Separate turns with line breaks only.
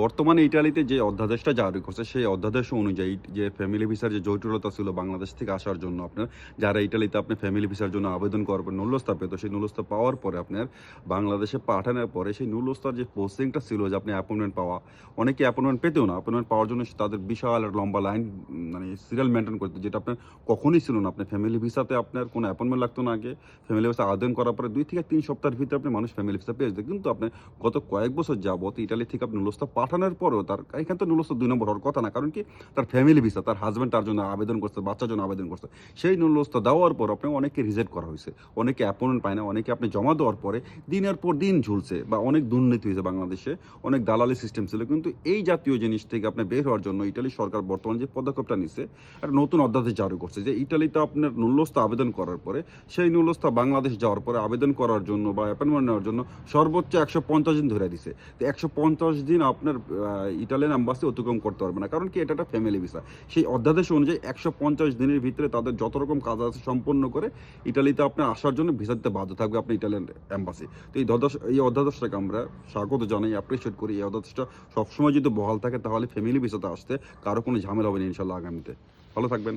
বর্তমানে ইটালিতে যে অধ্যাদেশটা জারি করছে, সেই অধ্যাদেশ অনুযায়ী যে ফ্যামিলি ভিসার যে জটিলতা ছিল বাংলাদেশ থেকে আসার জন্য আপনার, যারা ইটালিতে আপনি ফ্যামিলি ভিসার জন্য আবেদন করার পর নুলস্তা পেত, সেই নুলস্তা পাওয়ার পরে আপনার বাংলাদেশে পাঠানোর পরে সেই নুলস্তার যে পোস্টিংটা ছিল যে আপনি অ্যাপয়েন্টমেন্ট পাওয়া, অনেকে অ্যাপয়েন্টমেন্ট পেতেও না। অ্যাপয়েন্টমেন্ট পাওয়ার জন্য তাদের বিশাল লম্বা লাইন মানে সিরিয়াল মেনটেন করতে, যেটা আপনার কখনোই ছিল না। আপনার ফ্যামিলি ভিসাতে আপনার কোনো অ্যাপয়েন্টমেন্ট লাগতো না আগে। ফ্যামিলি ভিসা আবেদন করার পরে দুই থেকে তিন সপ্তাহের ভিতরে আপনি মানুষ ফ্যামিলি ভিসা পেয়ে যেত। কিন্তু আপনি গত কয়েক বছর যাবত ইটালি থেকে আপনি নুলস্তা পাঠানোর পরেও তার, এখানে তো নুলস্তা দুই নম্বর হওয়ার কথা না, কারণ কি তার ফ্যামিলি ভিসা তার হাজব্যান্ড তার জন্য আবেদন করছে, বাচ্চার জন্য আবেদন করছে। সেই নুলস্তা দেওয়ার পর আপনি অনেকে রিজেক্ট করা হয়েছে। অনেকে অ্যাপয়েন্টমেন্ট পায় না, অনেকে আপনি জমা দেওয়ার পরে দিনের পর দিন ঝুলছে বা অনেক দুর্নীতি হয়েছে বাংলাদেশে, অনেক দালালি সিস্টেম ছিল। কিন্তু এই জাতীয় জিনিস থেকে আপনি বের হওয়ার জন্য ইটালি সরকার বর্তমানে যে পদক্ষেপটা নিচ্ছে একটা নতুন অধ্যাদেশ জারি করছে যে ইটালিতে আপনার নুল্যস্তা আবেদন করার পরে, সেই নুল্যস্তা বাংলাদেশ যাওয়ার পরে আবেদন করার জন্য বা অ্যাপয়েন্টমেন্ট নেওয়ার জন্য সর্বোচ্চ একশো পঞ্চাশ দিন ধরে দিছে। তো একশো পঞ্চাশ দিন আপনার ইটালিয়ান অ্যাম্বাসি অতিক্রম করতে পারবে না। কারণ কি, এটা একটা ফ্যামিলি ভিসা সেই অধ্যাদেশ অনুযায়ী একশো পঞ্চাশ দিনের ভিতরে তাদের যত রকম কাজ আছে সম্পন্ন করে ইটালিতে আপনার আসার জন্য ভিসা দিতে বাধ্য থাকবে আপনি ইটালিয়ান অ্যাম্বাসি তো এই এই অধ্যাদেশটাকে আমরা স্বাগত জানাই অ্যাপ্রিসিয়েট করি। এই অধ্যাদেশটা সবসময় যদি বহাল থাকে, তাহলে ফ্যামিলি ভিসাতে আসতে কারও কোনো ঝামেলা হবে না ইনশাল্লাহ আগামীতে। ভালো থাকবেন।